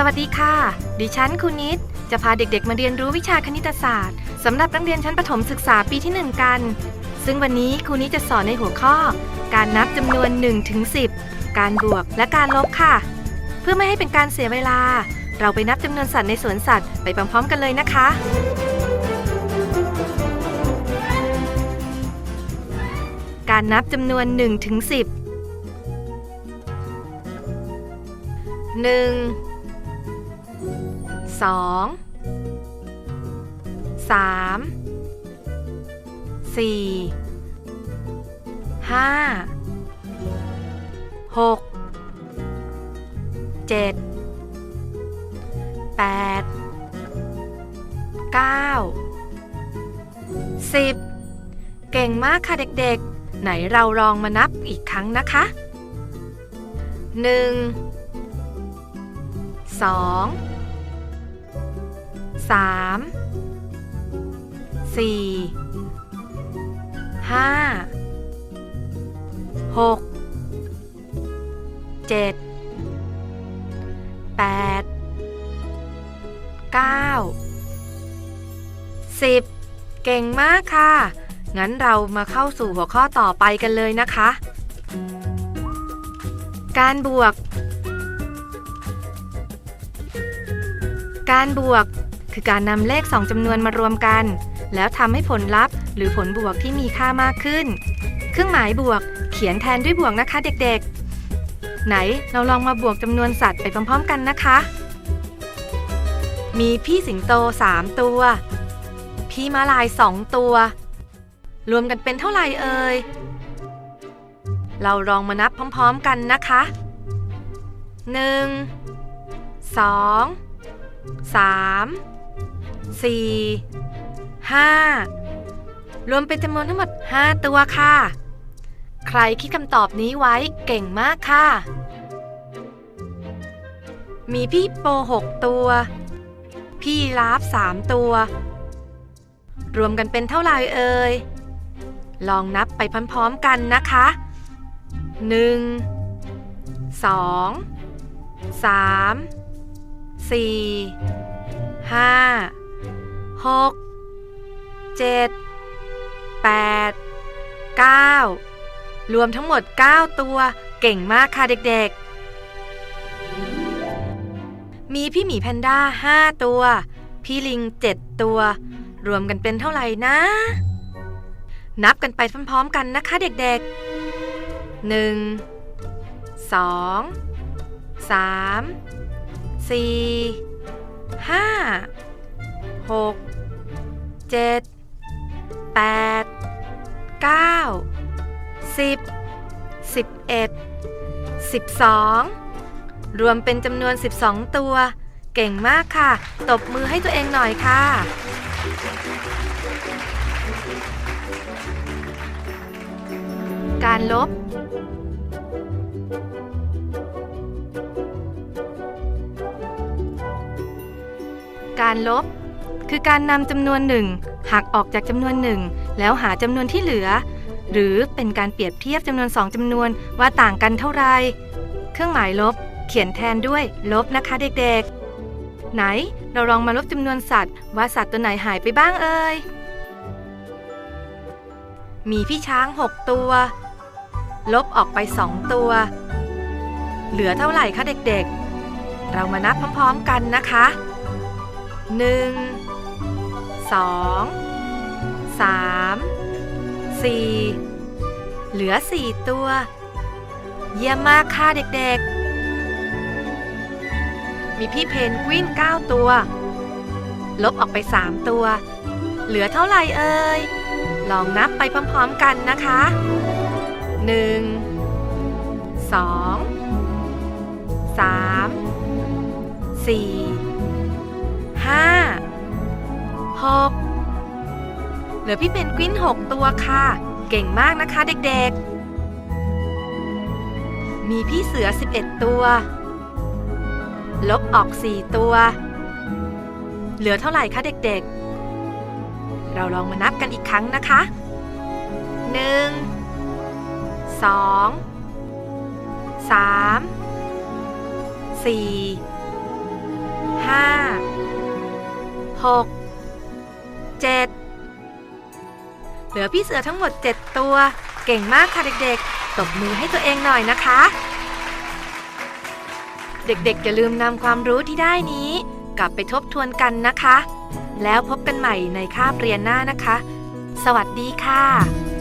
สวัสดีค่ะ ดิฉันคุณนิด จะพาเด็กๆ มาเรียนรู้วิชาคณิตศาสตร์สำหรับนักเรียนชั้นประถมศึกษาปีที่ 1 กัน ซึ่งวันนี้ครูนิดจะสอนในหัวข้อ การนับจำนวน1ถึง10 การบวกและการลบค่ะ เพื่อไม่ให้เป็นการเสียเวลา เราไปนับจำนวนสัตว์ในสวนสัตว์ไปพร้อมๆกันเลยนะคะ การนับจำนวน1ถึง10 1 2 3 4 5 6 7 8 9 10เก่งมากค่ะเด็กๆ ไหนเราลองมานับอีกครั้งนะคะ1สอง สามสี่ห้าหกเจ็ดแปดเก้าสิบเก่งมากค่ะ งั้นเรามาเข้าสู่หัวข้อต่อไปกันเลยนะคะ การบวก การบวก คือการนำเลข 2จำนวนมารวมกัน แล้วทำให้ผลลัพธ์ หรือผลบวกที่มีค่ามากขึ้น เครื่องหมายบวก เขียนแทนด้วยบวกนะคะเด็กๆ ไหนเราลองมาบวกจำนวนสัตว์ไปพร้อมๆกันนะคะ มีพี่สิงโต 3 ตัว พี่ม้าลาย 2 ตัว รวมกันเป็นเท่าไหร่เอ่ยเราลองมานับพร้อมๆกันนะคะ 1 2สามสี่ห้ารวมเป็นจำนวนทั้งหมด 5 ตัวค่ะ ใครคิดคำตอบนี้ไว้เก่งมากค่ะ มีพี่โปหกตัว พี่ลาฟสามตัว รวมกันเป็นเท่าไหร่เอ่ย ลองนับไปพร้อมๆกันนะคะ 1 2 3สี่ห้า หกเจ็ดแปดเก้ารวมทั้งหมด 9 ตัว เก่งมากค่ะเด็กๆ มีพี่หมีแพนด้า 5 ตัว พี่ลิง 7 ตัว รวมกันเป็นเท่าไหร่นะ นับกันไปพร้อมๆกันนะคะเด็กๆ 1 2 3สี่ห้าหก เจ็ดแปดเก้าสิบสิบเอ็ดสิบสองรวมเป็นจำนวน 12 ตัว เก่งมากค่ะ ตบมือให้ตัวเองหน่อยค่ะ การลบ การลบ คือการนำจำนวนหนึ่งหักออกจากจำนวนหนึ่งแล้วหาจำนวนที่เหลือ หรือเป็นการเปรียบเทียบจำนวนสองจำนวนว่าต่างกันเท่าไร เครื่องหมายลบ เขียนแทนด้วยลบนะคะเด็กๆ ไหนเราลองมาลบจำนวนสัตว์ ว่าสัตว์ตัวไหนหายไปบ้างเอ่ย มีพี่ช้าง 6 ตัว ลบออกไป 2 ตัว เหลือเท่าไหร่คะเด็กๆ เรามานับพร้อมๆกันนะคะห สองสามสี่เหลือสี่ตัว เยี่ยมมากค่ะเด็กๆ มีพี่เพนกวินเก้าตัว ลบออกไปสามตัว เหลือเท่าไหร่เอ่ย ลองนับไปพร้อมๆกันนะคะหนึ่งสอ งสามสี่ห้าหกเหลือพี่เพนกวินหกตัวค่ะ เก่งมากนะคะเด็กๆ มีพี่เสือ 11 ตัว ลบออก 4 ตัว เหลือเท่าไหร่คะเด็กๆ เราลองมานับกันอีกครั้งนะคะ 1 2 3 4ห้า หกเจ็ดเหลือพี่เสือทั้งหมด 7 ตัว เก่งมากค่ะเด็กๆ ตบมือให้ตัวเองหน่อยนะคะ เด็กๆอย่าลืมนำความรู้ที่ได้นี้ กลับไปทบทวนกันนะคะ แล้วพบกันใหม่ในคาบเรียนหน้านะคะ สวัสดีค่ะ